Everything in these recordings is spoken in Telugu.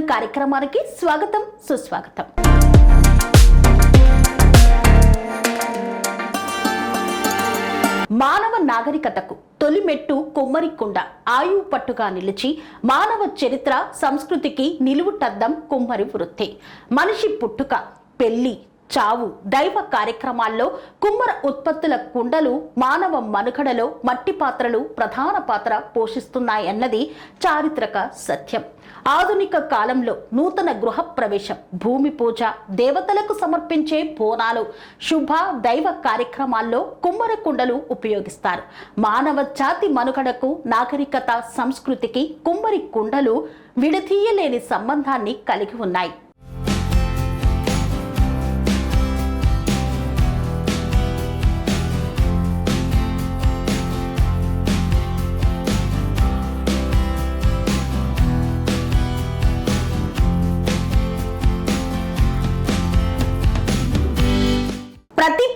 సామాన్యుడి కార్యక్రమానికి స్వాగతం సుస్వాగతం. మానవ నాగరికతకు తొలి మెట్టు కుమ్మరికుండ ఆయువు పట్టుగా నిలిచి మానవ చరిత్ర సంస్కృతికి నిలువుటద్దం కుమ్మరి వృత్తి. మనిషి పుట్టుక పెళ్ళి చావు దైవ కార్యక్రమాల్లో కుమ్మర ఉత్పత్తుల కుండలు మానవ మనుగడలో మట్టి పాత్రలు ప్రధాన పాత్ర పోషిస్తున్నాయన్నది చారిత్రక సత్యం. ఆధునిక కాలంలో నూతన గృహ ప్రవేశం భూమి పూజ దేవతలకు సమర్పించే బోనాలు శుభ దైవ కార్యక్రమాల్లో కుమ్మర కుండలు ఉపయోగిస్తారు. మానవ జాతి మనుగడకు నాగరికత సంస్కృతికి కుమ్మరి కుండలు విడతీయలేని సంబంధాన్ని కలిగి ఉన్నాయి.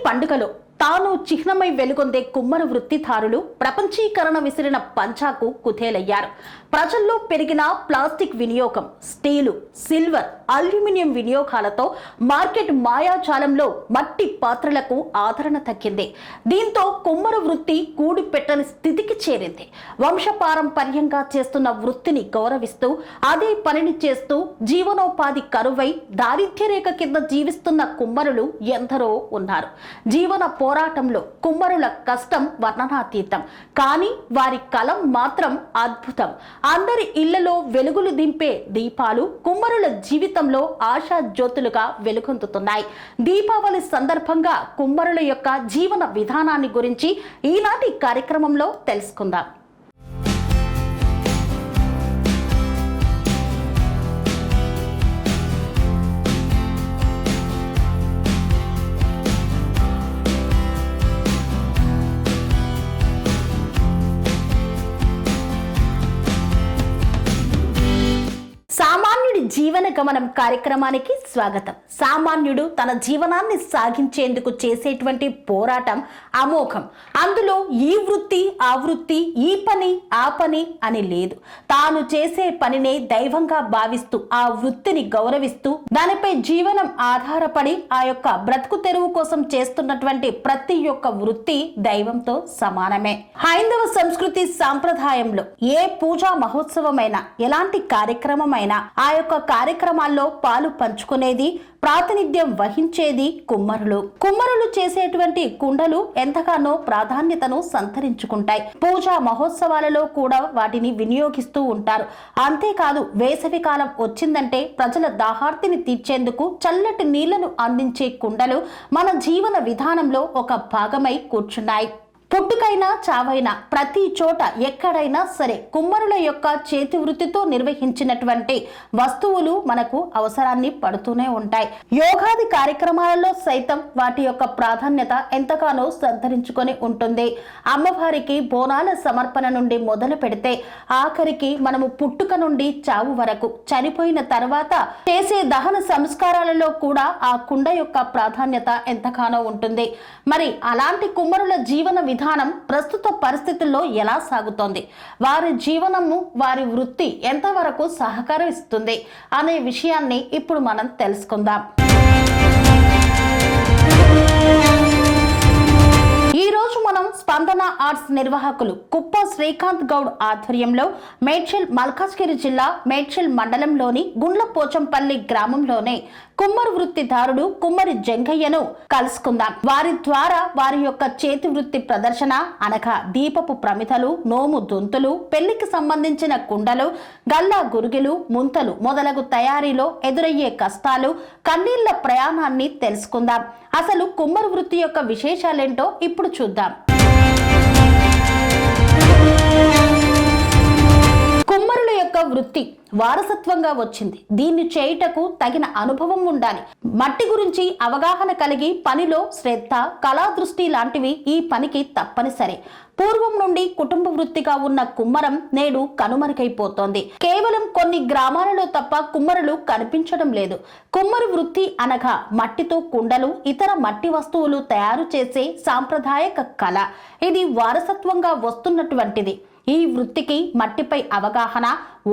పండుగలో తాను చిహ్నమై వెలుగొందే కుమ్మర వృత్తిదారులు ప్రపంచీకరణ విసిరిన పంచాకు కుథేలయ్యారు ప్రజల్లో పెరిగిన ప్లాస్టిక్ వినియోగం స్టీలు సిల్వర్ అల్యూమినియం వినియోగాలతో మార్కెట్ మాయాజాలంలో మట్టి పాత్రలకు ఆదరణ తగ్గింది. దీంతో కుమ్మర వృత్తి కూడి పెట్టని స్థితికి చేరింది. వంశపారంపర్యంగా చేస్తున్న వృత్తిని గౌరవిస్తూ అదే పనిని చేస్తూ జీవనోపాధి కరువై దారిద్ర్యరేఖ కింద జీవిస్తున్న కుమ్మరులు ఎందరో ఉన్నారు. జీవన పోరాటంలో కుమ్మరుల కష్టం వర్ణనాతీతం. కానీ వారి కలం మాత్రం అద్భుతం. అందరి ఇళ్ళలో వెలుగులు దింపే దీపాలు కుమ్మరుల జీవితంలో ఆశా జ్యోతులుగా వెలుగొందుతున్నాయి. దీపావళి సందర్భంగా కుమ్మరుల యొక్క జీవన విధానాన్ని గురించి ఈనాటి కార్యక్రమంలో తెలుసుకుందాం. జీవన గమనం కార్యక్రమానికి స్వాగతం. సామాన్యుడు తన జీవనాన్ని సాగించేందుకు చేసేటువంటి పోరాటం అమోఘం. అందులో ఈ వృత్తి ఆ వృత్తి ఈ పని ఆ పని అని లేదు. తాను చేసే పనినే దైవంగా భావిస్తూ ఆ వృత్తిని గౌరవిస్తూ దానిపై జీవనం ఆధారపడి ఆ యొక్క బ్రతుకు తెరువు కోసం చేస్తున్నటువంటి ప్రతి ఒక్క వృత్తి దైవంతో సమానమే. హైందవ సంస్కృతి సాంప్రదాయంలో ఏ పూజా మహోత్సవమైనా ఎలాంటి కార్యక్రమమైనా ఆ యొక్క కార్యక్రమం కార్యక్రమాల్లో పాలు పంచుకునేది ప్రాతినిధ్యం వహించేది కుమ్మరులు. కుమ్మరులు చేసేటువంటి కుండలు ఎంతగానో ప్రాధాన్యతను సంతరించుకుంటాయి. పూజా మహోత్సవాలలో కూడా వాటిని వినియోగిస్తూ ఉంటారు. అంతేకాదు వేసవి కాలం వచ్చిందంటే ప్రజల దాహార్తిని తీర్చేందుకు చల్లటి నీళ్ళను అందించే కుండలు మన జీవన విధానంలో ఒక భాగమై కూర్చున్నాయి. పుట్టుకైనా చావైనా ప్రతి చోట ఎక్కడైనా సరే కుమ్మరుల యొక్క చేతి వృత్తితో నిర్వహించినటువంటి వస్తువులు మనకు అవసరాన్ని పడుతూనే ఉంటాయి. యోగాది కార్యక్రమాలలో సైతం వాటి యొక్క ప్రాధాన్యత ఎంతగానో సంతరించుకొని ఉంటుంది. అమ్మవారికి బోనాల సమర్పణ నుండి మొదలు పెడితే ఆఖరికి మనము పుట్టుక నుండి చావు వరకు చనిపోయిన తర్వాత చేసే దహన సంస్కారాలలో కూడా ఆ కుండ యొక్క ప్రాధాన్యత ఎంతగానో ఉంటుంది. మరి అలాంటి కుమ్మరుల జీవన విధానం ప్రస్తుత పరిస్థితుల్లో ఎలా సాగుతోంది? వారి జీవనము వారి వృత్తి ఎంతవరకు సహకరిస్తుంది? అనే విషయాన్ని ఇప్పుడు మనం తెలుసుకుందాం. స్పందన నిర్వాహకులు కుప్ప శ్రీకాంత్ గౌడ్ ఆధ్వర్యంలో మేడ్చల్ మల్కాజ్గిరి జిల్లా మేడ్చల్ మండలంలోని గుండ్లపోచంపల్లి గ్రామంలోనే కుమ్మరి వృత్తిదారుడు కుమ్మరి జంగయ్యను కలుసుకుందాం. వారి ద్వారా వారి యొక్క చేతి వృత్తి ప్రదర్శన అనగా దీపపు ప్రమితలు నోము దొంతులు పెళ్ళికి సంబంధించిన కుండలు గల్లా గురుగులు ముంతలు మొదలగు తయారీలో ఎదురయ్యే కష్టాలు కన్నీళ్ళ ప్రయాణాన్ని తెలుసుకుందాం. అసలు కుమ్మరి వృత్తి యొక్క విశేషాలేంటో ఇప్పుడు చూద్దాం. కుమ్మరుల యొక్క వృత్తి వారసత్వంగా వచ్చింది. దీన్ని చేయుటకు తగిన అనుభవం ఉండాలి. మట్టి గురించి అవగాహన కలిగి పనిలో శ్రద్ధ కళా దృష్టి లాంటివి ఈ పనికి తప్పనిసరి. పూర్వం నుండి కుటుంబ వృత్తిగా ఉన్న కుమ్మరం నేడు కనుమరుగైపోతోంది. కేవలం కొన్ని గ్రామాలలో తప్ప కుమ్మరులు కనిపించడం లేదు. కుమ్మరి వృత్తి అనగా మట్టితో కుండలు ఇతర మట్టి వస్తువులు తయారు చేసే సాంప్రదాయక కళ. ఇది వారసత్వంగా వస్తున్నటువంటిది. ఈ వృత్తికి మట్టిపై అవగాహన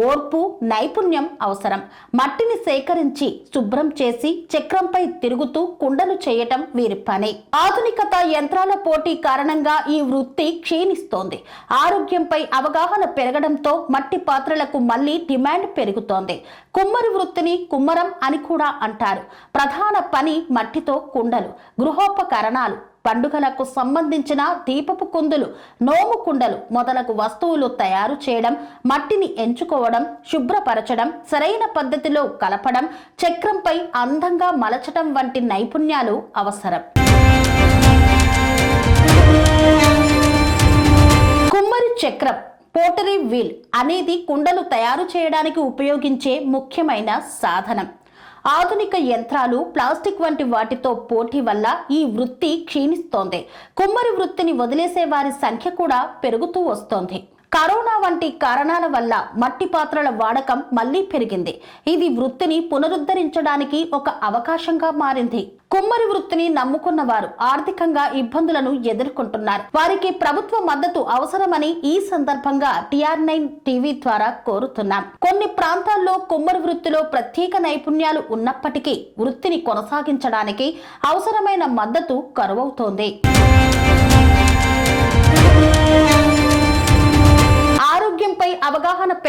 ఓర్పు నైపుణ్యం అవసరం. మట్టిని సేకరించి శుభ్రం చేసి చక్రంపై తిరుగుతూ కుండలు చేయటం వీరి పని. ఆధునికత యంత్రాల పోటీ కారణంగా ఈ వృత్తి క్షీణిస్తోంది. ఆరోగ్యంపై అవగాహన పెరగడంతో మట్టి పాత్రలకు మళ్ళీ డిమాండ్ పెరుగుతోంది. కుమ్మరి వృత్తిని కుమ్మరం అని కూడా అంటారు. ప్రధాన పని మట్టితో కుండలు గృహోపకరణాలు పండుగలకు సంబంధించిన దీపపు కుందులు నోము కుండలు మొదలగు వస్తువులు తయారు చేయడం మట్టిని ఎంచుకోవడం శుభ్రపరచడం సరైన పద్ధతిలో కలపడం చక్రంపై అందంగా మలచడం వంటి నైపుణ్యాలు అవసరం. కుమ్మరి చక్రం పోటరీ వీల్ అనేది కుండలు తయారు చేయడానికి ఉపయోగించే ముఖ్యమైన సాధనం. ఆధునిక యంత్రాలు ప్లాస్టిక్ వంటి వాటితో పోటీ వల్ల ఈ వృత్తి క్షీణిస్తోంది. కుమ్మరి వృత్తిని వదిలేసే వారి సంఖ్య కూడా పెరుగుతూ వస్తోంది. కరోనా వంటి కారణాల వల్ల మట్టి పాత్రల వాడకం మళ్ళీ పెరిగింది. ఇది వృత్తిని పునరుద్ధరించడానికి ఒక అవకాశంగా మారింది. కుమ్మరి వృత్తిని నమ్ముకున్న వారు ఆర్థికంగా ఇబ్బందులను ఎదుర్కొంటున్నారు. వారికి ప్రభుత్వ మద్దతు అవసరమని ఈ సందర్భంగా టిఆర్ నైన్ టీవీ ద్వారా కోరుతున్నాం. కొన్ని ప్రాంతాల్లో కుమ్మరి వృత్తిలో ప్రత్యేక నైపుణ్యాలు ఉన్నప్పటికీ వృత్తిని కొనసాగించడానికి అవసరమైన మద్దతు కరువవుతోంది.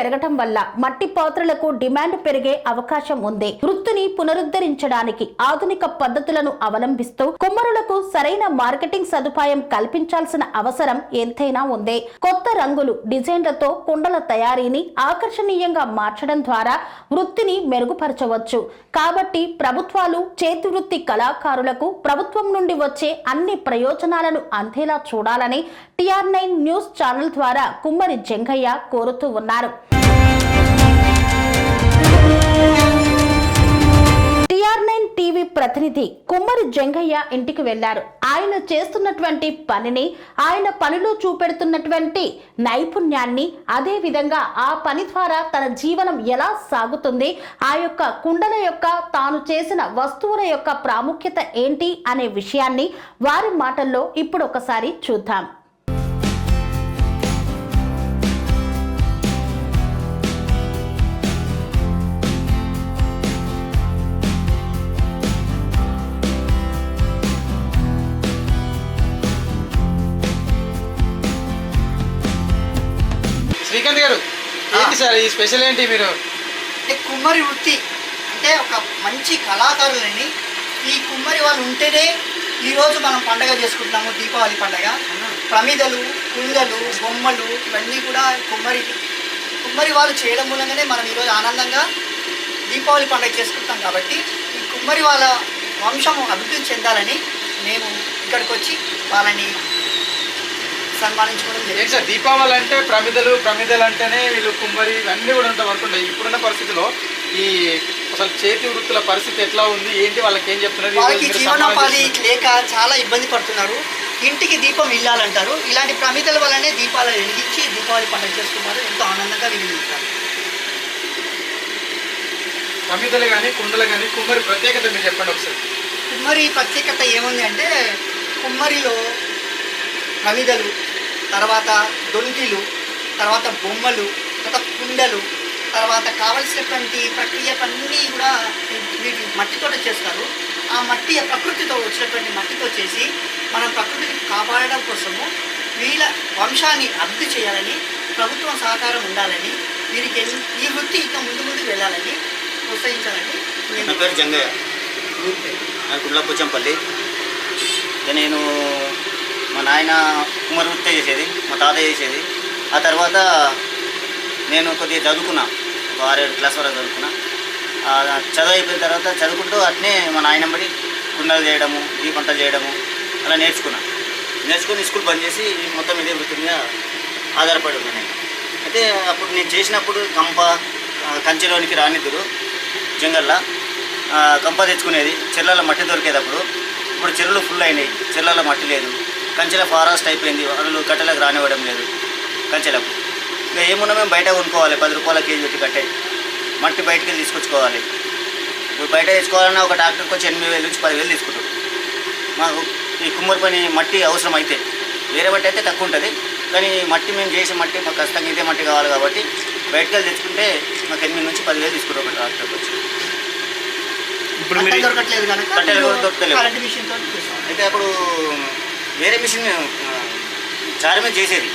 పెరగటం వల్ల మట్టి పాత్రలకు డిమాండ్ పెరిగే అవకాశం ఉంది. వృత్తిని పునరుద్ధరించడానికి ఆధునిక పద్ధతులను అవలంబిస్తూ కుమ్మరులకు సరైన మార్కెటింగ్ సదుపాయం కల్పించాల్సిన అవసరం ఎంతైనా ఉంది. కొత్త రంగులు డిజైన్లతో కుండల తయారీని ఆకర్షణీయంగా మార్చడం ద్వారా వృత్తిని మెరుగుపరచవచ్చు. కాబట్టి ప్రభుత్వాలు చేతి వృత్తి కళాకారులకు ప్రభుత్వం నుండి వచ్చే అన్ని ప్రయోజనాలను అందేలా చూడాలని టిఆర్ నైన్ న్యూస్ ఛానల్ ద్వారా కుమ్మరి జంగయ్య కోరుతూ ఉన్నారు. టీవీ ప్రతినిధి కుమ్మరి జంగయ్య ఇంటికి వెళ్ళారు. ఆయన చేస్తున్నటువంటి పనిని ఆయన పనిలో చూపెడుతున్నటువంటి నైపుణ్యాన్ని అదే విధంగా ఆ పని ద్వారా తన జీవనం ఎలా సాగుతుంది ఆ యొక్క కుండల యొక్క తాను చేసిన వస్తువుల యొక్క ప్రాముఖ్యత ఏంటి అనే విషయాన్ని వారి మాటల్లో ఇప్పుడు ఒకసారి చూద్దాం. సార్ ఈ స్పెషల్ ఏంటి మీరు? అంటే కుమ్మరి వృత్తి. అంటే ఒక మంచి కళాకారులని ఈ కుమ్మరి వాళ్ళు ఉంటేనే ఈరోజు మనం పండగ చేసుకుంటున్నాము దీపావళి పండగ. ప్రమిదలు కుండలు బొమ్మలు ఇవన్నీ కూడా కుమ్మరి కుమ్మరి వాళ్ళు చేయడం మూలంగానే మనం ఈరోజు ఆనందంగా దీపావళి పండగ చేసుకుంటాం కాబట్టి ఈ కుమ్మరి వాళ్ళ వంశం అభివృద్ధి చెందాలని మేము ఇక్కడికి వచ్చి వాళ్ళని సన్మానించుకోవడం జరిగింది. సార్ దీపావళి అంటే ప్రమిదలు ప్రమిదలు అంటేనే వీళ్ళు కుమ్మరి ఇవన్నీ కూడా ఉంటాయి ఇప్పుడున్న పరిస్థితిలో ఈ అసలు చేతి వృత్తుల పరిస్థితి ఎట్లా ఉంది? ఏంటి వాళ్ళకి ఏం చెప్తున్నారు? వాళ్ళకి జీవనోపాధి. లేక చాలా ఇబ్బంది పడుతున్నారు. ఇంటికి దీపం ఇల్లాలంటారు. ఇలాంటి ప్రమిదల వల్లనే దీపాలు వెలిగించి దీపావళి పండుగ చేసుకున్నారు. ఎంతో ఆనందంగా వినియోగిస్తారు ప్రమిదలు కానీ కుండలు కానీ కుమ్మరి ప్రత్యేకత మీరు చెప్పండి ఒకసారి. కుమ్మరి ప్రత్యేకత ఏముంది అంటే కుమ్మరిలో ప్రమిదలు తర్వాత దొంతిలు తర్వాత బొమ్మలు తర్వాత కుండలు తర్వాత కావలసినటువంటి ప్రక్రియలన్నీ కూడా వీటి మట్టితో చేస్తారు. ఆ మట్టి ప్రకృతితో వచ్చినటువంటి మట్టితో చేసి మనం ప్రకృతిని కాపాడడం కోసము వీళ్ళ వంశాన్ని అభివృద్ధి చేయాలని ప్రభుత్వం సహకారం ఉండాలని వీరికి ఈ వృత్తి ఇంకా ముందు ముందుకు వెళ్ళాలని ప్రోత్సహించాలని నా పేరు జంగయ్య. ఇక నేను మా నాయన కుమార్ వృత్తి చేసేది మా తాతయ్య చేసేది. ఆ తర్వాత నేను కొద్దిగా చదువుకున్నా ఒక ఆరేడు క్లాస్ వరకు చదువుకున్నా. ఆ, చదువు అయిపోయిన తర్వాత చదువుకుంటూ అట్నే మా నాయన బడి కుండలు చేయడము దీపంటలు చేయడము అలా నేర్చుకున్నా. నేర్చుకుని స్కూల్ బంద్ చేసి మొత్తం ఇదే వృత్తి మీద ఆధారపడి ఉన్నాను నేను. అయితే అప్పుడు నేను చేసినప్పుడు కంప కంచెలోనికి రానిద్దురు జంగల్లా కంప తెచ్చుకునేది. చెర్లలో మట్టి దొరికేది అప్పుడు. ఇప్పుడు చెరువులు ఫుల్ అయినాయి. చెర్లలో మట్టి లేదు. కంచెల ఫారెస్ట్ అయిపోయింది. వాళ్ళు కట్టెలకు రానివ్వడం లేదు. కంచెలకు. ఇంకా ఏమున్నా మేము బయట కొనుక్కోవాలి. పది రూపాయల కేజీ పెట్టి కట్టే. మట్టి బయటకి వెళ్ళి తీసుకొచ్చుకోవాలి. ఇప్పుడు బయట తెచ్చుకోవాలన్నా ఒక ట్రాక్టర్కి వచ్చి ఎనిమిది వేలు నుంచి పదివేలు తీసుకుంటాం మాకు ఈ కుమ్మరి పని మట్టి అవసరం అయితే వేరే బట్టి అయితే తక్కువ ఉంటుంది. కానీ మట్టి మేము చేసే మట్టి మాకు ఖచ్చితంగా ఇదే మట్టి కావాలి కాబట్టి బయటకు వెళ్ళి తెచ్చుకుంటే మాకు ఎనిమిది నుంచి పదివేలు తీసుకుంటాం ఒక ట్రాక్టర్కి వచ్చి. ఇప్పుడు దొరకట్లేదు కనుక. అయితే అప్పుడు వేరే మిషన్ చారు మీద చేసేది.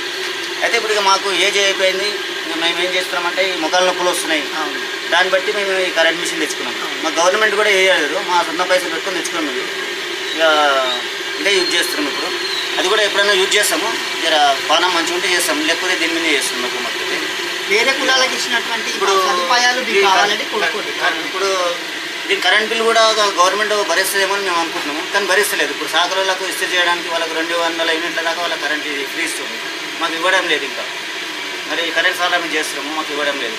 అయితే ఇప్పుడు ఇక మాకు ఏజ్ అయిపోయింది ఇక మేము ఏం చేస్తున్నామంటే ఈ ముఖాల నొప్పులు వస్తున్నాయి. దాన్ని బట్టి మేము ఈ కరెంట్ మిషన్ తెచ్చుకున్నాం. మా గవర్నమెంట్ కూడా వేయలేదు మా సొంత పైసలు పెట్టుకొని తెచ్చుకున్నాం ఇది ఇక ఇదే యూజ్ చేస్తున్నాం ఇప్పుడు. అది కూడా ఎప్పుడైనా యూజ్ చేస్తాము. జర పానం మంచిగా ఉంటే చేస్తాం లేకపోతే దీని మీద చేస్తున్నాం మాకు. మాకు వేరే కులాలకు ఇచ్చినటువంటి ఇప్పుడు సదుపాయాలు ఇప్పుడు దీని కరెంట్ బిల్ కూడా గవర్నమెంట్ భరిస్తుందేమో అని మేము అనుకుంటున్నాము. కానీ భరిస్తలేదు. ఇప్పుడు సాగరాలకు ఇస్తే చేయడానికి వాళ్ళకు రెండు వందల యూనిట్ల దాకా వాళ్ళ కరెంట్ ఇది ఫ్రీ ఇస్తుంది. మాకు ఇవ్వడం లేదు ఇంకా. మరి కరెంట్ సార్లు మేము చేస్తున్నాము. మాకు ఇవ్వడం లేదు.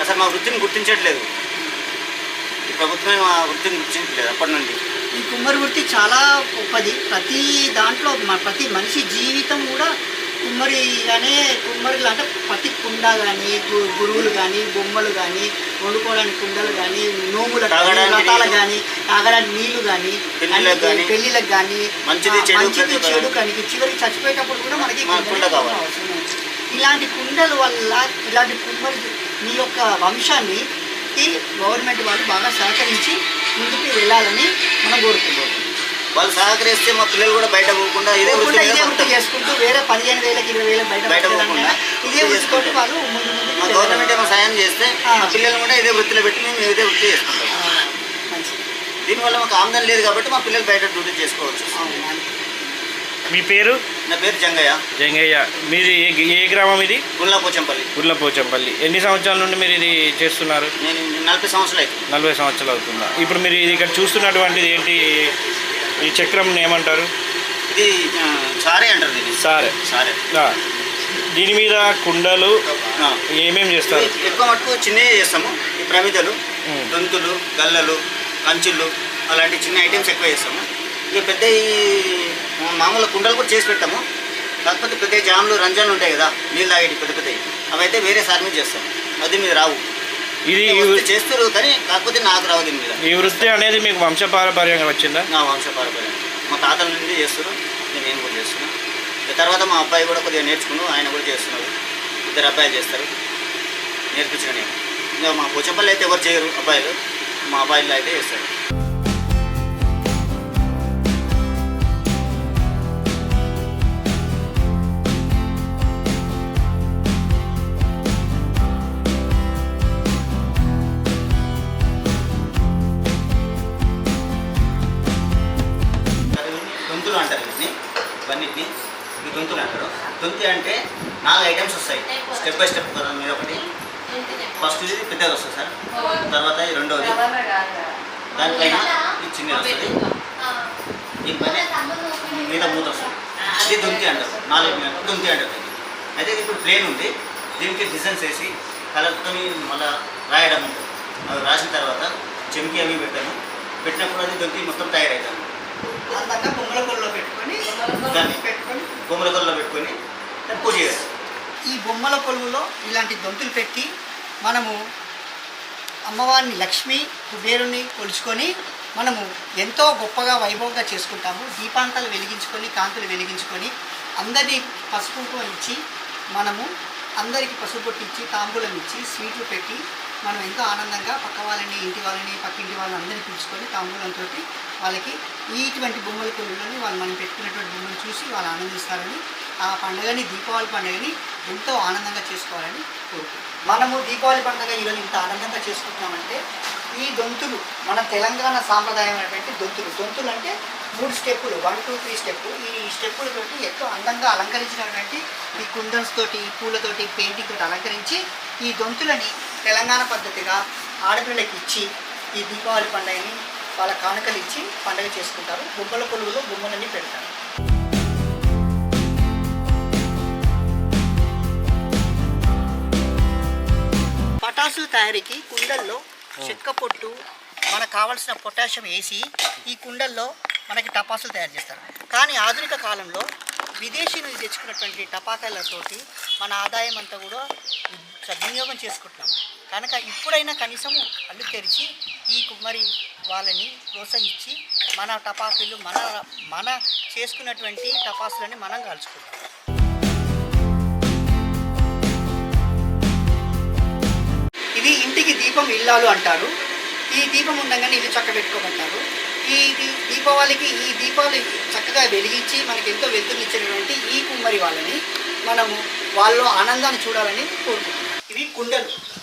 అసలు మా వృత్తిని గుర్తించట్లేదు. ఈ ప్రభుత్వమే మా వృత్తిని గుర్తించట్లేదు అప్పటి నుండి. ఈ కుమ్మరి వృత్తి చాలా గొప్పది. ప్రతి దాంట్లో ప్రతి మనిషి జీవితం కూడా కుమ్మరి అనే కుమ్మరిలు అంటే ప్రతి కుండ కానీ గురువులు కానీ బొమ్మలు కానీ వండుకోవడానికి కుండలు కానీ నోములు కానీ నీళ్ళు. కానీ తాగడానికి నీళ్ళు కానీ పెళ్ళిళ్ళకి కానీ మంచిది, చెడు కానీ చివరికి చచ్చిపోయేటప్పుడు కూడా మనకి. ఇలాంటి కుండల వల్ల ఇలాంటి కుమ్మరి మీ యొక్క వంశాన్ని గవర్నమెంట్ వాళ్ళు బాగా సహకరించి ముందుకు వెళ్ళాలని మనం కోరుకుంటున్నాం వాళ్ళు సహకరిస్తే మా పిల్లలు కూడా బయట పోకుండా ఇదే వృత్తి వృత్తి. చేసుకుంటూ వేరే పదిహేను వేలకి ఇరవై వేలకు బయట పోకుండా ఇదే చేసుకుంటారు. వాళ్ళు మా. గవర్నమెంట్ ఏమో సాయం చేస్తే. మా పిల్లలు కూడా ఇదే వృత్తిలో పెట్టి మేము ఇదే వృత్తి చేసుకుంటాం. దీనివల్ల మాకు ఆమ్దాని లేదు కాబట్టి మా పిల్లలు బయట డ్యూటీ చేసుకోవచ్చు. మీ పేరు? నా పేరు జంగయ్య. జంగయ్య. మీది ఏ ఏ గ్రామం ఇది? గుల్లాపోచంపల్లి గుర్లపోచంపల్లి ఎన్ని సంవత్సరాల నుండి మీరు ఇది చేస్తున్నారు? నేను నలభై సంవత్సరాలు అవుతుంది. నలభై సంవత్సరాలు అవుతుందా? ఇప్పుడు మీరు ఇది ఇక్కడ చూస్తున్నటువంటిది ఏంటి? ఈ చక్రం ఏమంటారు? ఇది సారే అంటారు దీన్ని. సారే. సారే. దీని మీద కుండలు. ఏమేమి చేస్తారు? ఎక్కువ మటుకు చిన్నవి చేస్తాము. ఈ ప్రమిదలు. దొంతులు గల్లలు కంచులు అలాంటి చిన్న ఐటమ్స్ ఎక్కువ చేస్తాము. ఇక పెద్ద ఈ మామూలు కుండలు కూడా చేసి పెట్టాము. కాకపోతే పెద్ద జాములు రంజాన్లు ఉంటాయి కదా నీళ్ళు తాగేటి పెద్ద పెద్దవి. అవి అయితే వేరే సార్ మీద చేస్తాం అది మీద రావు. ఇది చేస్తారు కానీ కాకపోతే నాకు రావు దీని మీద. ఈ వృత్తి అనేది మీకు వంశపారపర్యంగా వచ్చిందా? నా వంశపారపర్యం. మా తాతల నుండి చేస్తారు నేను నేను కూడా చేస్తున్నా. ఇక తర్వాత మా అబ్బాయి కూడా కొద్దిగా నేర్చుకున్నాను ఆయన కూడా చేస్తున్నారు ఇద్దరు అబ్బాయిలు చేస్తారు. నేర్పించిన నేను. ఇంకా మా పోచంపల్లి అయితే ఎవరు చేయరు అబ్బాయిలు. మా అబ్బాయిలు అయితే చేస్తారు. ఐటమ్స్ వస్తాయి స్టెప్ బై స్టెప్ కదా మీద ఒకటి. ఫస్ట్ ఇది పెద్దది వస్తుంది సార్. తర్వాత ఈ రెండోది. దానిపైన ఇది చిన్నది వస్తుంది. దీనిపైన మీద మూత వస్తుంది. ఇది దొంతి అంటారు. నాలుగు మీద. దొంతి అంటారు. అయితే ఇది ఇప్పుడు ప్లేన్ ఉంది. దీనికి డిజైన్స్ వేసి కలర్తో మళ్ళీ రాయడం ఉంటుంది అవి రాసిన తర్వాత చెంకి అవి పెట్టాను పెట్టినప్పుడు అది దొంతి మొత్తం తయారవుతాను బొమ్మల కొల్లో పెట్టుకొని దాన్ని పెట్టుకొని బొమ్మల కొల్లో పెట్టుకొని పూజ చేస్తాను ఈ బొమ్మల కొలువులో ఇలాంటి దొంతులు పెట్టి మనము అమ్మవారిని లక్ష్మి కుబేరుని కొలుచుకొని మనము ఎంతో గొప్పగా వైభవంగా చేసుకుంటాము. దీపాంతాలు వెలిగించుకొని కాంతులు వెలిగించుకొని అందరినీ పసుపు ఇచ్చి మనము అందరికి పసుపు పొట్టించి తాంబూలం ఇచ్చి స్వీట్లు పెట్టి మనం ఎంతో ఆనందంగా పక్క వాళ్ళని ఇంటి వాళ్ళని పక్కింటి వాళ్ళని అందరినీ పిలుచుకొని తాంబూలంతో వాళ్ళకి ఇటువంటి బొమ్మల కొలువులని వాళ్ళు మనం పెట్టుకున్నటువంటి బొమ్మలు చూసి వాళ్ళు ఆనందిస్తారని ఆ పండుగని దీపావళి పండుగని ఎంతో ఆనందంగా చేసుకోవాలని కోరుకుంటున్నాం. మనము దీపావళి పండుగ ఈరోజు ఇంత ఆనందంగా చేసుకుంటున్నామంటే ఈ దొంతులు మన తెలంగాణ సాంప్రదాయమైనటువంటి దొంతులు దొంతులు అంటే మూడు స్టెప్పులు వన్ టూ త్రీ స్టెప్ ఈ స్టెప్పులతోటి ఎంతో అందంగా అలంకరించినటువంటి ఈ కుందన్స్ తోటి ఈ పూలతోటి పెయింటింగ్ తోటి అలంకరించి ఈ దొంతులని తెలంగాణ పద్ధతిగా ఆడపిల్లకి ఇచ్చి ఈ దీపావళి పండుగని వాళ్ళ కానుకలు ఇచ్చి పండుగ చేసుకుంటారు. బొమ్మల కొలువులో బొమ్మలన్నీ పెడతారు. పటాసుల తయారీకి కుండల్లో చెక్క పొట్టు మనకు కావలసిన పొటాషియం వేసి ఈ కుండల్లో మనకి టపాసులు తయారు చేస్తారు. కానీ ఆధునిక కాలంలో విదేశీ నుంచి తెచ్చుకున్నటువంటి టపాకాయలతోటి మన ఆదాయం అంతా కూడా సద్వినియోగం చేసుకుంటున్నాం. కనుక ఇప్పుడైనా కనీసం కళ్ళు తెరిచి ఈ కుమ్మరి వాళ్ళని ప్రోత్సహించి మన టపాకులు మన మన చేసుకున్నటువంటి టపాసులని మనం కాల్చుకుంటాం ఇది ఇంటికి దీపం ఇల్లాలు అంటారు. ఈ దీపం ఉండగానే ఇల్లు చక్క పెట్టుకోమంటారు. ఈ దీ- దీపావళికి ఈ దీపాలు చక్కగా వెలిగించి మనకి ఎంతో వెలుతురునిచ్చినటువంటి ఈ కుమ్మరి వాళ్ళని మనము వాళ్ళ ఆనందాన్ని చూడాలని కోరుకుంటున్నాం. ఇవి కుండలు.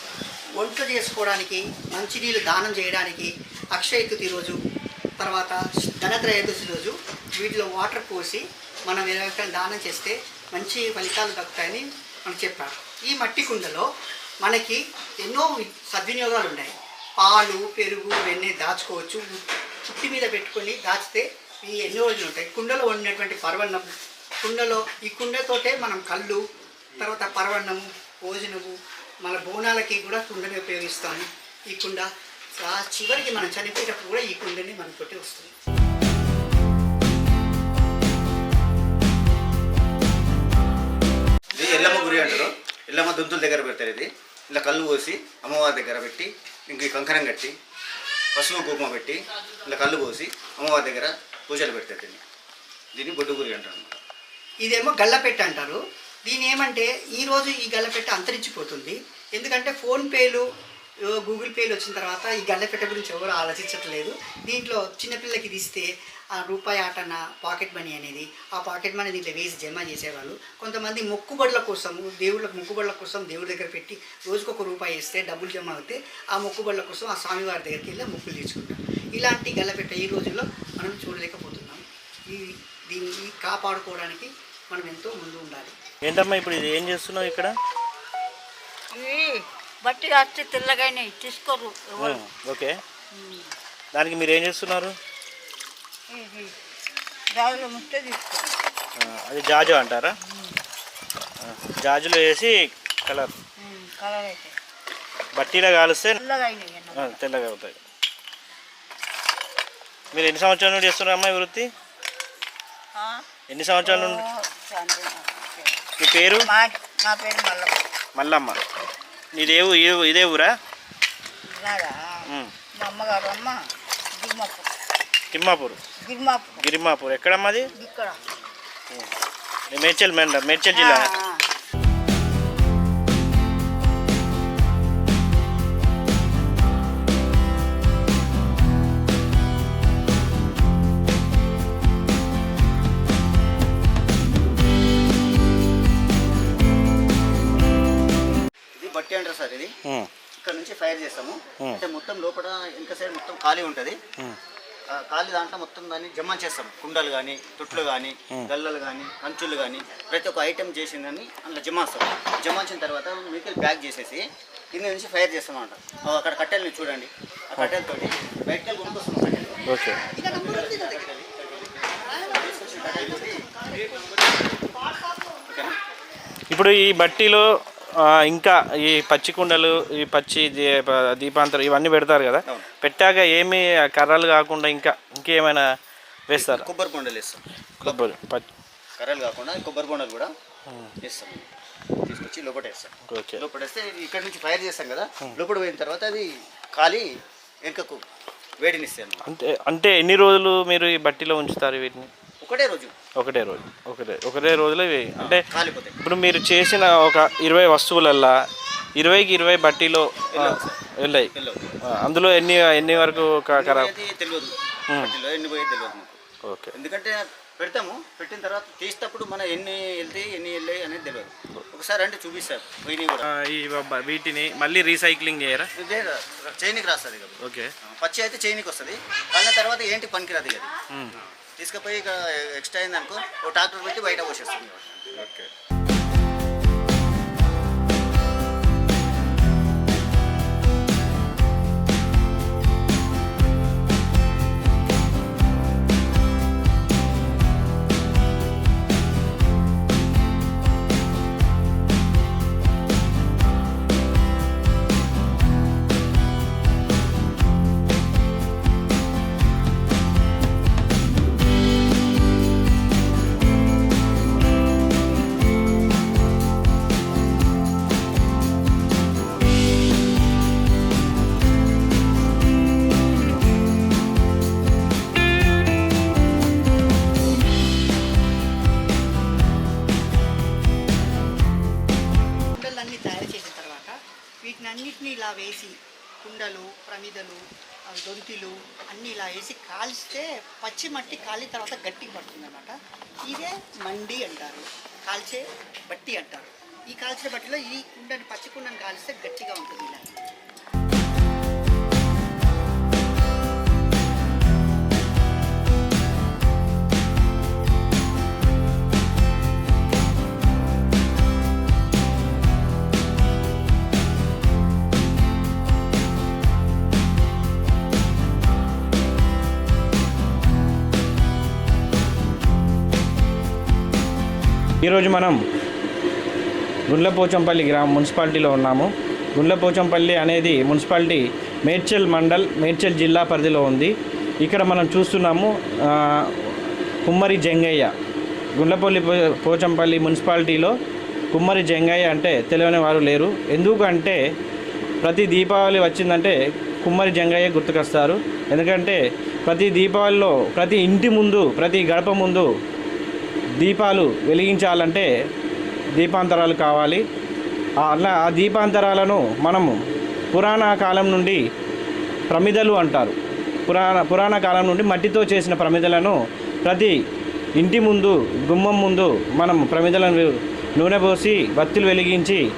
వంట చేసుకోవడానికి మంచినీళ్ళు దానం చేయడానికి అక్షయ తృతీయ రోజు తర్వాత ధనత్రయోదశి రోజు వీటిలో వాటర్ పోసి మనం ఏదైనా దానం చేస్తే మంచి ఫలితాలు దక్కుతాయని మనం చెప్పారు. ఈ మట్టి కుండలో మనకి ఎన్నో సద్వినియోగాలు ఉన్నాయి. పాలు పెరుగు ఇవన్నీ దాచుకోవచ్చు. చుట్టి మీద పెట్టుకొని దాచితే ఈ ఎన్నో రోజులు ఉంటాయి. కుండలో వండినటువంటి పర్వన్నం కుండలో ఈ కుండతోటే మనం కళ్ళు తర్వాత పర్వన్నము భోజనము మన బోనాలకి కూడా కుండని ఉపయోగిస్తాము. ఈ కుండ చివరికి మనం చనిపోయేటప్పుడు కూడా ఈ కుండని మనతోటి వస్తుంది. ఎల్లమ్మ గురి అంటారు. ఎల్లమ్మ దుంతుల దగ్గర పెడతారు ఇది. ఇలా కళ్ళు పోసి అమ్మవారి దగ్గర పెట్టి ఇంక కంకణం కట్టి పసుపు కుంకుమ పెట్టి ఇలా కళ్ళు పోసి అమ్మవారి దగ్గర పూజలు పెడతారు దీన్ని. దీన్ని బొడ్డుగురి అంటారు. ఇదేమో గల్లపెట్ట అంటారు. దీని ఏమంటే ఈరోజు ఈ గల్లపెట్ట అంతరించిపోతుంది. ఎందుకంటే ఫోన్పేలు గూగుల్ పేలు వచ్చిన తర్వాత ఈ గల్లపెట్ట గురించి ఎవరు ఆలోచించట్లేదు. దీంట్లో చిన్నపిల్లకి ఇది ఇస్తే ఆ రూపాయి ఆటన పాకెట్ మనీ అనేది ఆ పాకెట్ మనీ దీంట్లో వేసి జమ చేసేవాళ్ళు. కొంతమంది మొక్కుబడుల కోసం దేవుళ్ళకు మొక్కుబడుల కోసం దేవుడి దగ్గర పెట్టి రోజుకొక రూపాయి ఇస్తే డబ్బులు జమ అవుతే ఆ మొక్కుబడుల కోసం ఆ స్వామివారి దగ్గరికి వెళ్ళి మొక్కులు తీర్చుకుంటాం ఇలాంటి గల్లపెట్ట ఈ రోజుల్లో మనం చూడలేకపోతున్నాం. ఈ దీన్ని కాపాడుకోవడానికి మనం ఎంతో ముందు ఉండాలి. ఏంటమ్మా ఇప్పుడు ఇది? ఏం చేస్తున్నావు ఇక్కడ? బట్టి వచ్చి తెల్లగానే తీసుకోరు ఓకే. దానికి మీరు ఏం చేస్తున్నారు? ముట్టే అది జాజు అంటారా? జాజులో వేసి కలర్. కలర్ అయితే. బట్టీలో కాలిస్తే తెల్లగా అవుతాయి. మీరు ఎన్ని సంవత్సరాల నుండి చేస్తున్నారు అమ్మా ఈ వృత్తి? ఎన్ని సంవత్సరాల నుండి. మీ పేరు? నా మల్లమ్మ. నీదే ఊ- ఇదే- ఊరా? మా అమ్మగారు అమ్మ తిమ్మాపూర్ గిరిమాపు గిరిమాపూర్. ఎక్కడమ్మా అది? ఇక్కడ. మేడ్చల్ మెండ మేడ్చల్ జిల్లా. బట్టి అంటారు సార్ ఇది. ఇక్కడ నుంచి ఫైర్ చేస్తాము. అంటే మొత్తం లోపల ఇంకా సైడ్ మొత్తం ఖాళీ ఉంటుంది. ఖాళీ దాంట్లో మొత్తం దాన్ని జమ చేస్తాం. కుండలు కానీ తొట్లు కానీ గల్లలు కానీ కంచులు కానీ ప్రతి ఒక్క ఐటెం చేసిందని అందులో జమాస్తాం. జమాల్చిన తర్వాత మీకు ప్యాక్ చేసేసి కింద నుంచి ఫైర్ చేస్తాం ఆ, అక్కడ కట్టెలు చూడండి. ఆ కట్టెలతోటి బయటకి వెళ్ళి కొనుక్కొస్తాం కట్టెలు. ఓకే. ఇప్పుడు ఈ బట్టీలో ఇంకా ఈ పచ్చి కుండలు ఈ పచ్చి దీపాంతరం ఇవన్నీ పెడతారు కదా. పెట్టాక ఏమి కర్రలు కాకుండా ఇంకా ఇంకేమైనా వేస్తారు? కొబ్బరి బొండలు వేస్తాం. కొబ్బరి పచ్చి కర్రలు కాకుండా కొబ్బరి బొండలు కూడా వేస్తాం. తీసుకొచ్చి లోపల వేస్తాం. లోపల వేస్తే ఇక్కడ నుంచి ఫైర్ చేస్తాం కదా. లోపల పోయిన తర్వాత అది ఖాళీ వెనుకకు వేడినిస్తాయి అన్నమాట. అంటే అంటే ఎన్ని రోజులు మీరు ఈ బట్టీలో ఉంచుతారు వీటిని? ఒకటే రోజు. ఒకటే రోజు ఒకటే ఒకటే రోజులో ఇవి. అంటే కాలిపోతాయి. ఇప్పుడు మీరు చేసిన ఒక ఇరవై వస్తువులల్లా ఇరవైకి ఇరవై బట్టీలో వెళ్ళాయి? అందులో ఎన్ని ఎన్ని వరకు తెలియదు. ఎన్ని పోయేది తెలియదు ఓకే. ఎందుకంటే పెడతాము పెట్టిన తర్వాత తీసేటప్పుడు మన ఎన్ని వెళ్తాయి ఎన్ని వెళ్ళాయి అనేది తెలియదు. ఒకసారి అంటే చూపిస్తారు కూడా. ఈ వీటిని మళ్ళీ రీసైక్లింగ్ చేయరా? ఇదే చైనీకి రాస్తుంది కదా ఓకే. పచ్చి అయితే చైనీకి వస్తుంది కాలిన తర్వాత ఏంటి పనికిరాదు ఉమ్. తీసుకుపోయి ఇక్కడ ఎక్స్ట్రా అయిందనుకో ఓ ట్రాక్టర్ పెట్టి బయట పోసేస్తుంది. ఓకే. కాల్చిన బట్టిలో ఈ కుండను పచ్చి కుండని కాలిస్తే గట్టిగా ఉంటుంది ఇలా. ఈరోజు మనం గుండ్లపోచంపల్లి గ్రామ మున్సిపాలిటీలో ఉన్నాము. గుండ్లపోచంపల్లి అనేది మున్సిపాలిటీ మేడ్చల్ మండల్ మేడ్చల్ జిల్లా పరిధిలో ఉంది. ఇక్కడ మనం చూస్తున్నాము కుమ్మరి జంగయ్య. గుండ్లపల్లి పోచంపల్లి మున్సిపాలిటీలో కుమ్మరి జంగయ్య అంటే తెలియని వారు లేరు. ఎందుకంటే ప్రతి దీపావళి వచ్చిందంటే కుమ్మరి జంగయ్య గుర్తుకొస్తారు. ఎందుకంటే ప్రతి దీపావళిలో ప్రతి ఇంటి ముందు ప్రతి గడప ముందు దీపాలు వెలిగించాలంటే దీపాంతరాలు కావాలి. అలా ఆ దీపాంతరాలను మనము పురాణ కాలం నుండి ప్రమిదలు అంటారు. పురాణ పురాణ కాలం నుండి మట్టితో చేసిన ప్రమిదలను ప్రతి ఇంటి ముందు గుమ్మం ముందు మనం ప్రమిదలను నూనె పోసి బత్తులు వెలిగించి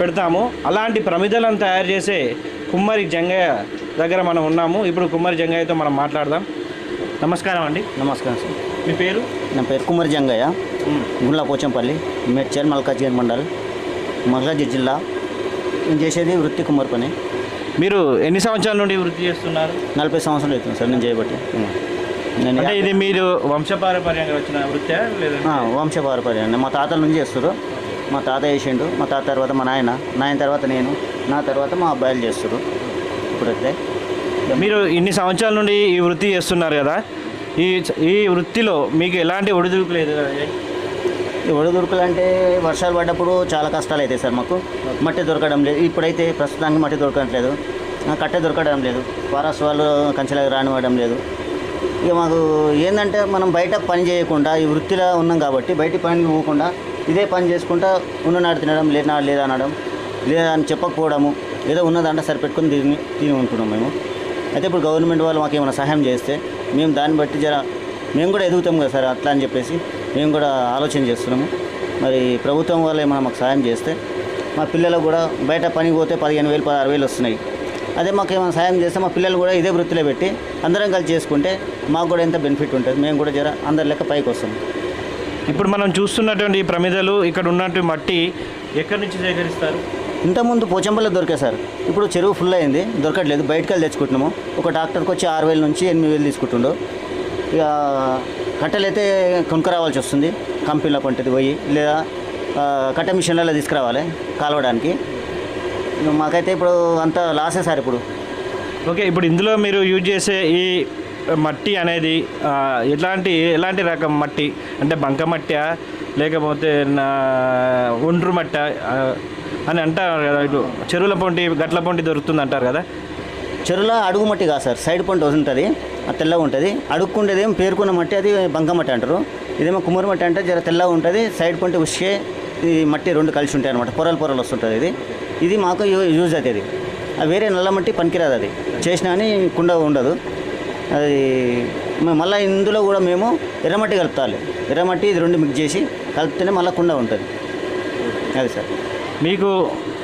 పెడతాము. అలాంటి ప్రమిదలను తయారు చేసే కుమ్మరి జంగయ్య దగ్గర మనం ఉన్నాము. ఇప్పుడు కుమ్మరి జంగయ్యతో మనం మాట్లాడదాం. నమస్కారం అండి. నమస్కారం సార్. మీ పేరు? నా పేరు కుమార్ జంగయ్య. గుండ్ల పోచంపల్లి మేడ్చల్ మల్కాజ్గిరి మండల్ మల్కాజ్గిరి జిల్లా. నేను చేసేది వృత్తి కుమార్ పని. మీరు ఎన్ని సంవత్సరాల నుండి వృత్తి చేస్తున్నారు? నలభై సంవత్సరాలు అవుతుంది సార్ నేను చేయబట్టి. నేను అంటే ఇది మీరు వంశపారపర్యంగా వచ్చిన వృత్తి వంశపారపర్యాన్ని మా తాతల నుంచి చేస్తారు మా తాత చేసిండు. మా తాత తర్వాత మా నాయన. నాయన తర్వాత నేను. నా తర్వాత మా అబ్బాయిలు చేస్తారు ఇప్పుడైతే. మీరు ఇన్ని సంవత్సరాల నుండి ఈ వృత్తి చేస్తున్నారు కదా. ఈ ఈ వృత్తిలో మీకు ఎలాంటి ఒడిదుడుకు లేదు కదా ఈ ఒడిదుడుకులు అంటే వర్షాలు పడ్డప్పుడు చాలా కష్టాలు అవుతాయి సార్ మాకు. మట్టి దొరకడం లేదు. ఇప్పుడైతే ప్రస్తుతానికి మట్టి దొరకట్లేదు. కట్టె దొరకడం లేదు. ఫారెస్ట్ వాళ్ళు కంచెలకు రానివ్వడం లేదు. ఇక మాకు ఏంటంటే మనం బయట పని చేయకుండా ఈ వృత్తిలో ఉన్నాం కాబట్టి బయట పని పోకుండా ఇదే పని చేసుకుంటా ఉన్ననాడు తినడం లేదా లేదా అనడం లేదా అని చెప్పకపోవడము ఏదో ఉన్నదంటే సరిపెట్టుకుని తిని తిని ఉంటున్నాం మేము. అయితే ఇప్పుడు గవర్నమెంట్ వాళ్ళు మాకు ఏమైనా సహాయం చేస్తే మేము దాన్ని బట్టి జర మేము కూడా ఎదుగుతాం కదా సార్ అట్లా అని చెప్పేసి. మేము కూడా ఆలోచన చేస్తున్నాము. మరి ప్రభుత్వం వాళ్ళు ఏమైనా మాకు సహాయం చేస్తే మా పిల్లలకు కూడా బయట పనికి పోతే పదిహేను వేలు పదహారు వేలు వస్తున్నాయి. అదే మాకు ఏమైనా సాయం చేస్తే మా పిల్లలు కూడా ఇదే వృత్తిలో పెట్టి అందరం కలిసి చేసుకుంటే మాకు కూడా ఎంత బెనిఫిట్ ఉంటుంది. మేము కూడా జర అందరి లెక్క పైకి వస్తాం ఇప్పుడు మనం చూస్తున్నటువంటి ఈ ప్రమిదలు ఇక్కడ ఉన్నటువంటి మట్టి ఎక్కడి నుంచి సేకరిస్తారు? ఇంతకుముందు పోచంపల్లి దొరికాయి సార్. ఇప్పుడు చెరువు ఫుల్ అయింది. దొరకట్లేదు. బయటకు వెళ్ళి తెచ్చుకుంటున్నాము. ఒక డాక్టర్కి వచ్చి ఆరు వేల నుంచి ఎనిమిది వేలు తీసుకుంటుండు. ఇక కట్టెలు అయితే కొనుక్కరావాల్సి వస్తుంది. కంపెనీలో కొంటది పోయి లేదా కట్టె మిషన్లలో తీసుకురావాలి కాలవడానికి. మాకైతే ఇప్పుడు అంత లాసే సార్ ఇప్పుడు. ఓకే ఇప్పుడు ఇందులో మీరు యూజ్ చేసే ఈ మట్టి అనేది ఎలాంటి ఎలాంటి రకం మట్టి? అంటే బంక మట్టి లేకపోతే నా ఒండ్రు మట్ట అని అంటారు కదా ఇటు చెరువుల పొంటి గట్ల పొంటి దొరుకుతుంది అంటారు కదా. చెరువులో అడుగు మట్టి కాదు సార్ సైడ్ పంట ఉంటుంది అది తెల్లగా ఉంటుంది. అడుక్కుండేది ఏం పేరుకున్న మట్టి అది బంక మట్టి అంటారు. ఇదేమో కుమ్మరి మట్టి అంటే జర తెల్లగా ఉంటుంది సైడ్ పంట ఉసికే ఈ మట్టి రెండు కలిసి ఉంటాయి అనమాట పొరలు పొరలు వస్తుంటుంది ఇది. ఇది మాకు యూజ్ అవుతుంది అది వేరే నల్ల మట్టి పనికిరాదు అది. చేసినా అని కుండ ఉండదు. అది మళ్ళీ ఇందులో కూడా మేము ఎర్రమట్టి కలుపుతాలి. ఎర్రమట్టి ఇది రెండు మిక్స్ చేసి కలిపితేనే మళ్ళీ కుండ ఉంటుంది. అది సార్. మీకు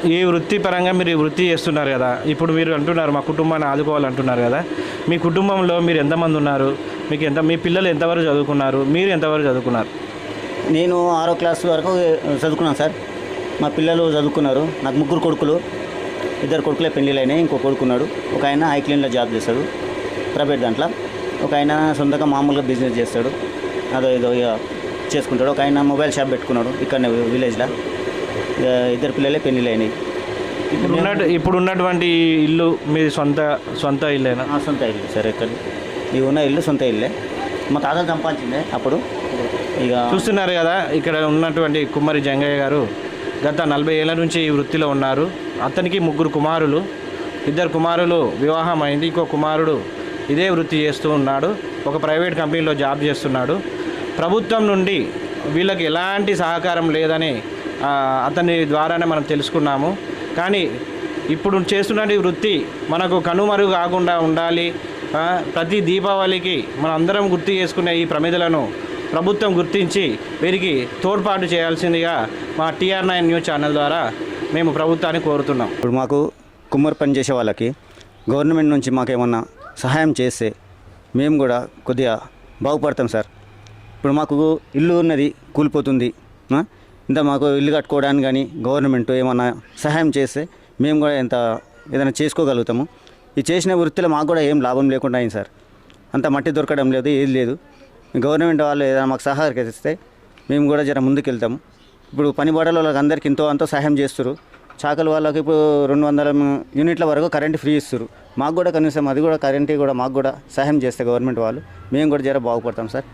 ఈ వృత్తి పరంగా మీరు ఈ వృత్తి చేస్తున్నారు కదా. ఇప్పుడు మీరు అంటున్నారు మా కుటుంబాన్ని ఆదుకోవాలంటున్నారు కదా. మీ కుటుంబంలో మీరు ఎంతమంది ఉన్నారు? మీకు ఎంత మీ పిల్లలు ఎంతవరకు చదువుకున్నారు? మీరు ఎంతవరకు చదువుకున్నారు? నేను ఆరో క్లాస్ వరకు చదువుకున్నాను సార్. మా పిల్లలు చదువుకున్నారు. నాకు ముగ్గురు కొడుకులు. ఇద్దరు కొడుకులే పెళ్ళిళ్ళు అయినాయి ఇంకో కొడుకున్నాడు. ఒక ఆయన ఐక్లీన్లో జాబ్ చేస్తాడు. ప్రైవేట్ దాంట్లో. ఒక ఆయన సొంతంగా మామూలుగా బిజినెస్ చేస్తాడు. అదో ఏదో చేసుకుంటాడు. ఒక ఆయన మొబైల్ షాప్ పెట్టుకున్నాడు. ఇక్కడనే విలేజ్లో ఇద్దరు పిల్లలే పెళ్ళిళ్ళు అయినాయి ఇప్పుడు ఇప్పుడు ఉన్నటువంటి ఇల్లు మీ సొంత సొంత ఇల్లేనా? సొంత ఇల్లు సార్ ఇక్కడ ఈ ఉన్న ఇల్లు సొంత ఇల్లే. మా తాత సంపాదించిందే అప్పుడు. ఇక చూస్తున్నారు కదా ఇక్కడ ఉన్నటువంటి కుమ్మరి జంగయ్య గారు గత నలభై ఏళ్ళ నుంచి ఈ వృత్తిలో ఉన్నారు. అతనికి ముగ్గురు కుమారులు. ఇద్దరు కుమారులు వివాహం అయింది ఇంకో కుమారుడు ఇదే వృత్తి చేస్తూ ఉన్నాడు. ఒక ప్రైవేట్ కంపెనీలో జాబ్ చేస్తున్నాడు. ప్రభుత్వం నుండి వీళ్ళకి ఎలాంటి సహకారం లేదని అతని ద్వారానే మనం తెలుసుకున్నాము. కానీ ఇప్పుడు చేస్తున్న వృత్తి మనకు కనుమరుగు కాకుండా ఉండాలి. ప్రతి దీపావళికి మనం అందరం గుర్తు చేసుకునే ఈ ప్రమిదలను ప్రభుత్వం గుర్తించి వీరికి తోడ్పాటు చేయాల్సిందిగా మా టీఆర్ నైన్ న్యూస్ ఛానల్ ద్వారా మేము ప్రభుత్వాన్ని కోరుతున్నాం. ఇప్పుడు మాకు కుమ్మరి పని చేసే వాళ్ళకి గవర్నమెంట్ నుంచి మాకేమన్నా సహాయం చేస్తే మేము కూడా కొద్దిగా బాగుపడతాం సార్. ఇప్పుడు మాకు ఇల్లు ఉన్నది కూలిపోతుంది. ఇంత మాకు ఇల్లు కట్టుకోవడానికి కానీ గవర్నమెంట్ ఏమన్నా సహాయం చేస్తే మేము కూడా ఎంత ఏదైనా చేసుకోగలుగుతాము. ఈ చేసిన వృత్తిలో మాకు కూడా ఏం లాభం లేకుండా అయింది సార్. అంత మట్టి దొరకడం లేదు ఏది లేదు. గవర్నమెంట్ వాళ్ళు ఏదైనా మాకు సహకరిస్తే మేము కూడా జర ముందుకెళ్తాము. ఇప్పుడు పని బడల వాళ్ళకి అందరికి ఎంతో అంతో సహాయం చేస్తారు చాకలి వాళ్ళకి ఇప్పుడు రెండు వందల యూనిట్ల వరకు కరెంట్ ఫ్రీ ఇస్తారు మాకు కూడా కనీసం అది కూడా కరెంట్ కూడా మాకు కూడా సహాయం చేస్తే గవర్నమెంట్ వాళ్ళు. మేము కూడా జర బాగుపడతాం సార్.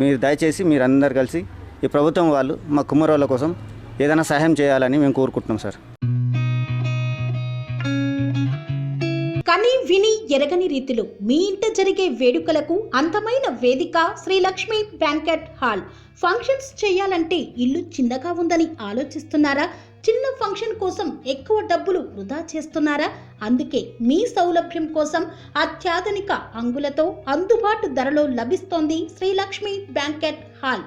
మీరు దయచేసి మీరు అందరు కలిసి ఈ ప్రభుత్వం వాళ్ళు మా కుమ్మరోళ్ళ కోసం ఏదైనా సహాయం చేయాలని మేము కోరుకుంటున్నాం సార్. కని విని ఎరగని రీతిలో మీ ఇంట జరిగే వేడుకలకు అందమైన వేదిక Shri Lakshmi banquet hall. Functions చేయాలంటే ఇల్లు చిన్నగా ఉందని ఆలోచిస్తున్నారా? చిన్న ఫంక్షన్ కోసం ఎక్కువ డబ్బులు వృధా చేస్తున్నారా? అందుకే మీ సౌలభ్యం కోసం అత్యాధునిక అంగులతో అందుబాటు ధరలో లభిస్తోంది శ్రీలక్ష్మి బ్యాంకెట్ హాల్.